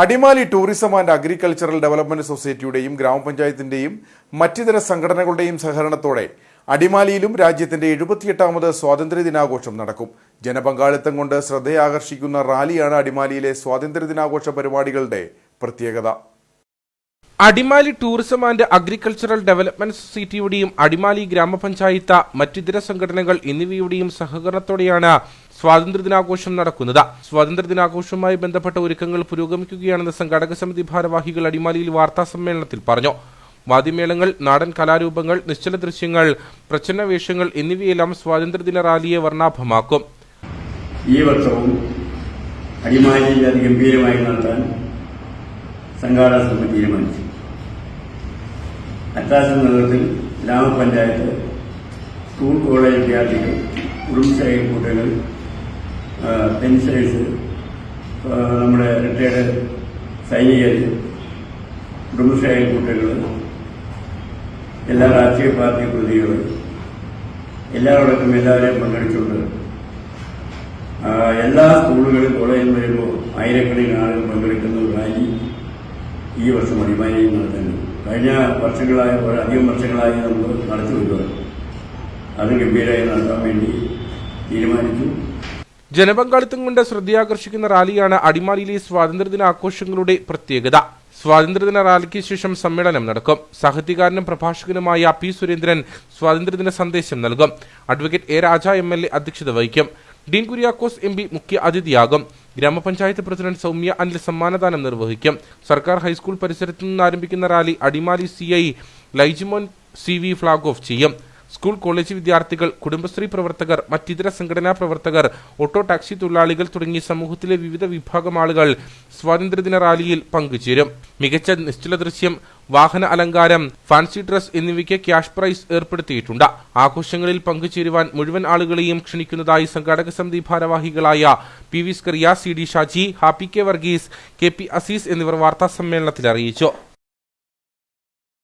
Adimali tourism and agricultural development സൊസൈറ്റിയുടെയും ഗ്രാമപഞ്ചായത്തിന്റെയും മറ്റിതര സംഘടനകളുടെയും സഹകരണത്തോടെ അടിമാലിയിലും രാജ്യത്തിന്റെ എഴുപത്തിയെട്ടാമത് സ്വാതന്ത്ര്യ ദിനാഘോഷം നടക്കും. ജനപങ്കാളിത്തം കൊണ്ട് ശ്രദ്ധയാകർഷിക്കുന്ന റാലിയാണ് അടിമാലിയിലെ സ്വാതന്ത്ര്യ ദിനാഘോഷ പരിപാടികളുടെ പ്രത്യേകത. Adimali tourism and agricultural development സൊസൈറ്റിയുടെയും Adimali ഗ്രാമപഞ്ചായത്ത് മറ്റിതര സംഘടനകൾ എന്നിവയുടെയും സഹകരണത്തോടെയാണ് സ്വാതന്ത്ര്യദിനാഘോഷം നടക്കുന്നത്. സ്വാതന്ത്ര്യദിനാഘോഷവുമായി ബന്ധപ്പെട്ട ഒരുക്കങ്ങൾ പുരോഗമിക്കുകയാണെന്ന് സംഘാടക സമിതി ഭാരവാഹികൾ അടിമാലിയിൽ വാർത്താ സമ്മേളനത്തിൽ പറഞ്ഞു. വാദ്യമേളങ്ങൾ നാടൻ കലാരൂപങ്ങൾ നിശ്ചല ദൃശ്യങ്ങൾ പ്രച്ഛന്ന വേഷങ്ങൾ എന്നിവയെല്ലാം സ്വാതന്ത്ര്യദിന റാലിയെ വർണാഭമാക്കും. ഈ വർഷവും അടിമാലിയിൽ അതിഗംഭീരമായി നടത്താൻ സംഘാടക സമിതി തീരുമാനിച്ചു. അറ്റാസിന്റെ നഗരത്തിൽ ഗ്രാമപഞ്ചായത്ത് സ്കൂൾ കോളേജ് വിദ്യാർത്ഥികൾ കുടുംബശ്രീ കൂട്ടുകൾ പെൻഷനേഴ്സ് നമ്മുടെ റിട്ടയർഡ് സൈനികർ കുടുംബശ്രീ കൂട്ടുകൾ എല്ലാ രാഷ്ട്രീയ പാർട്ടി പ്രതികൾ എല്ലാവരോടൊപ്പം എല്ലാവരെയും പങ്കെടുച്ചുകൊണ്ട് എല്ലാ സ്കൂളുകളും കോളേജിലും വരുമ്പോൾ ആയിരക്കണക്കിന് ആളുകൾ പങ്കെടുക്കുന്ന ഒരു റാലി ഈ വർഷം അടിമാലിയിൽ നടത്തുന്നു കഴിഞ്ഞ വർഷങ്ങളായി അധികം വർഷങ്ങളായി നമ്മൾ നടത്തി വരുന്നത് അത് ഗംഭീരമായി നടത്താൻ വേണ്ടി തീരുമാനിച്ചു. ജനപങ്കാളിത്തം കൊണ്ട് ശ്രദ്ധയാകർഷിക്കുന്ന റാലിയാണ് അടിമാലിയിലെ സ്വാതന്ത്ര്യദിന ആഘോഷങ്ങളുടെ പ്രത്യേകത. സ്വാതന്ത്ര്യദിന റാലിക്ക് ശേഷം സമ്മേളനം നടക്കും. സാഹിത്യകാരനും പ്രഭാഷകനുമായ പി സുരേന്ദ്രൻ സ്വാതന്ത്ര്യദിന സന്ദേശം നൽകും. Advocate A Raja M L A അധ്യക്ഷത വഹിക്കും. ഡീൻ കുര്യാക്കോസ് എം പി മുഖ്യ അതിഥിയാകും. ഗ്രാമപഞ്ചായത്ത് പ്രസിഡന്റ് സൗമ്യ അനിൽ സമ്മാനദാനം നിർവഹിക്കും. സർക്കാർ ഹൈസ്കൂൾ പരിസരത്തു നിന്ന് ആരംഭിക്കുന്ന rally Adimali C I Laijimon C V flag off ചെയ്യും. സ്കൂൾ കോളേജ് വിദ്യാർത്ഥികൾ കുടുംബശ്രീ പ്രവർത്തകർ മറ്റിതര സംഘടനാ പ്രവർത്തകർ ഓട്ടോ ടാക്സി തൊഴിലാളികൾ തുടങ്ങി സമൂഹത്തിലെ വിവിധ വിഭാഗം ആളുകൾ സ്വാതന്ത്ര്യദിന റാലിയിൽ പങ്കുചേരും. മികച്ച നിശ്ചല ദൃശ്യം വാഹന അലങ്കാരം ഫാൻസി ഡ്രസ് എന്നിവയ്ക്ക് ക്യാഷ് പ്രൈസ് ഏർപ്പെടുത്തിയിട്ടുണ്ട്. ആഘോഷങ്ങളിൽ പങ്കുചേരുവാൻ മുഴുവൻ ആളുകളെയും ക്ഷണിക്കുന്നതായി സംഘാടക സമിതി ഭാരവാഹികളായ P V Scaria C D Shaji Happy K Varghese K P Azeez എന്നിവർ വാർത്താ സമ്മേളനത്തിൽ അറിയിച്ചു.